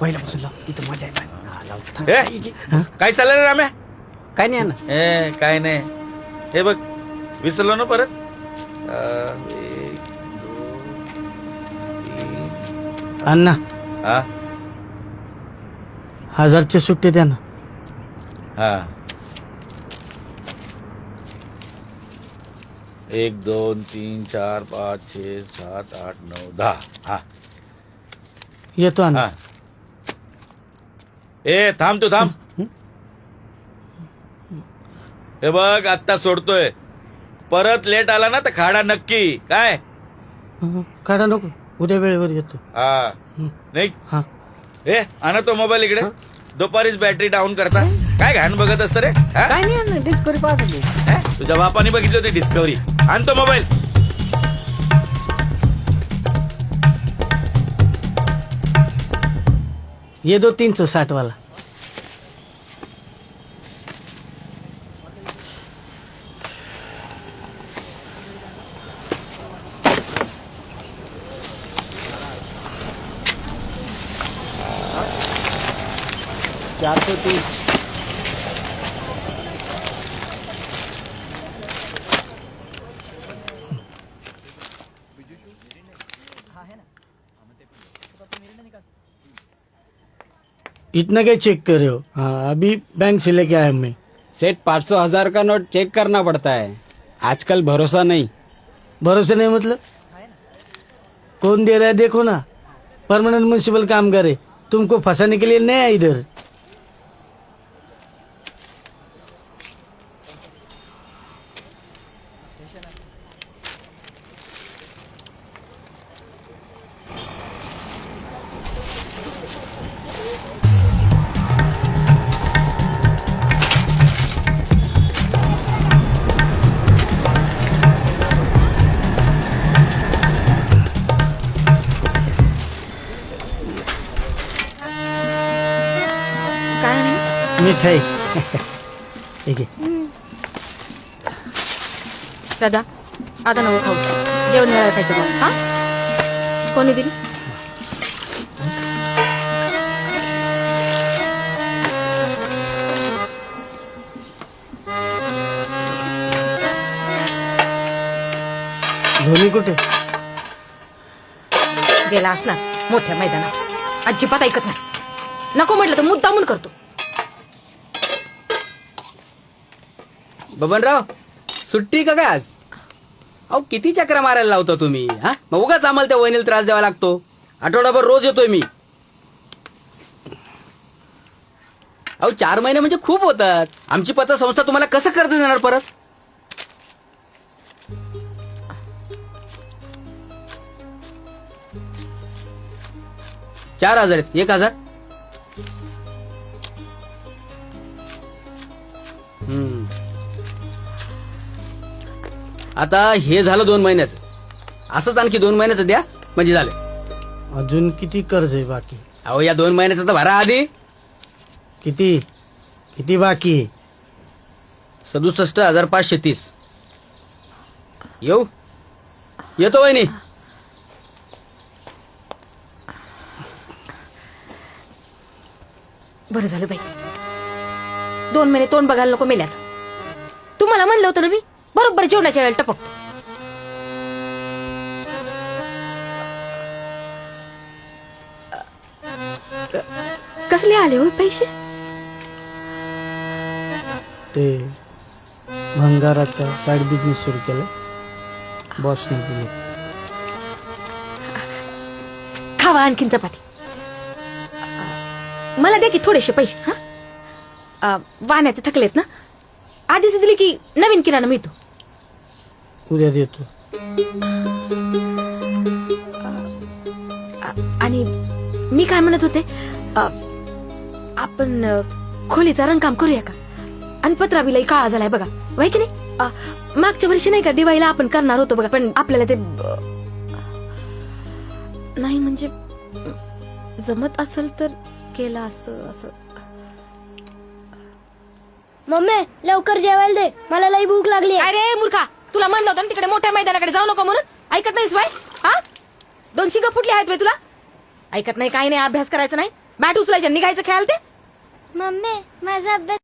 पहिल्यापासून लाव. तिथं मजा आहे बाय. हा, लावतो. थांब. ए काय चाललं रे राम्या काय नाही ना ए काय नाही. हे बघ विसरलो ना परत? अं, एक, दोन, तीन. अण्णा हा? हजारचे सुट्टे द्या ना. हा. एक दोन तीन चार पाच छे सात आठ नऊ दहा. हा. येतो अण्णा. हा. ए थांब तू थांब. हे बघ आत्ता सोडतोय. परत लेट आला ना तर खाडा नक्की. काय? काढा नको. उद्या वेळेवर येतो. हा. नाही हा. ए आणा तो मोबाईल इकडे. दुपारीच बॅटरी डाऊन करता. काय घाण बघत असत रे? हा? काय नाही डिस्कवरी पाहत होते. हे? तुझ्या बापाने बघितली होती डिस्कवरी आणतो मोबाईल. ये दो तीन सौ साठ वाला। चार सौ तीस। इतना क्या चेक कर रहे हो? हाँ अभी बैंक से लेके आए हमें। सेठ पाँच सौ हज़ार का नोट चेक करना पड़ता है। आजकल भरोसा नहीं। भरोसा नहीं मतलब? कौन दे रहा है? देखो ना। परमानेंट म्यूनसिपल काम करे। तुमको फंसाने के लिए नहीं है इधर। मिठाई. ठीक आहे. श्रद्धा आता नको खाऊ. जेवण वेळा खायचं मग हा? कोणी दिली? धोनी कुठे? गेला असला मोठ्या मैदानात. अजिबात ऐकत नाही. नको म्हटलं तर मुद्दामून करतो. बबनराव सुट्टी का काय आज? अहो किती चक्रा मारायला लावता तुम्ही हा? मग उगाच आम्हाला त्या वहिनीला त्रास द्यावा लागतो. आठवडाभर रोज येतोय मी. अहो चार महिने म्हणजे खूप होतात. आमची पतसंस्था तुम्हाला कसं कर्ज देणार परत? चार हजार आहेत. एक हजार? हम्म. आता हे झालं दोन महिन्याचं. असंच आणखी दोन महिन्याचं द्या म्हणजे झालं. अजून किती कर्ज आहे बाकी? अहो या दोन महिन्याचं तर भरा आधी. किती? किती बाकी? आहे सदुसष्ट हजार पाचशे तीस. येऊ? येतो वहिनी. बरं झालं बाई. दोन महिने तोंड बघायला नको मेल्याच. तुम्हाला म्हणलं होतं ना मी? बरोबर जेवणाच्या वेळेला टपकतो. कसले आले हो पैसे? ते भंगाराचा साईड बिझनेस सुरू केला. बॉसने दिले. खावा आणखीन चपाती. मला द्या की थोडेसे पैसे हा? वाण्याचे थकलेत ना? आधीच दिले की नवीन किराणा मिळतो. उद्या देतो. आ- आणि मी काय म्हणत होते? अ, आपण अ, खोलीचा रंगकाम करूया का? आणि पत्राबिलाही काळा झालाय बघा. वय की नाही? अ, मागच्या वर्षी नाही का दिवाळीला आपण करणार होतो बघा पण आपल्याला ते अ, नाही म्हणजे जमत असेल तर केलं असतं असं. मम्मी लवकर जेवायला दे. मला लई भूक लागली आहे. अरे मूर्खा! तुला म्हणलं होतं ना तिकडे मोठ्या मैदानाकडे जाऊ नको म्हणून? ऐकत नाहीस बाय हा? दोन शिंग फुटली आहेत बाई तुला? ऐकत नाही काही नाही अभ्यास करायचा नाही. बॅट उचलायच्या निघायचं खेळाल ते? मम्मी माझा अभ्यास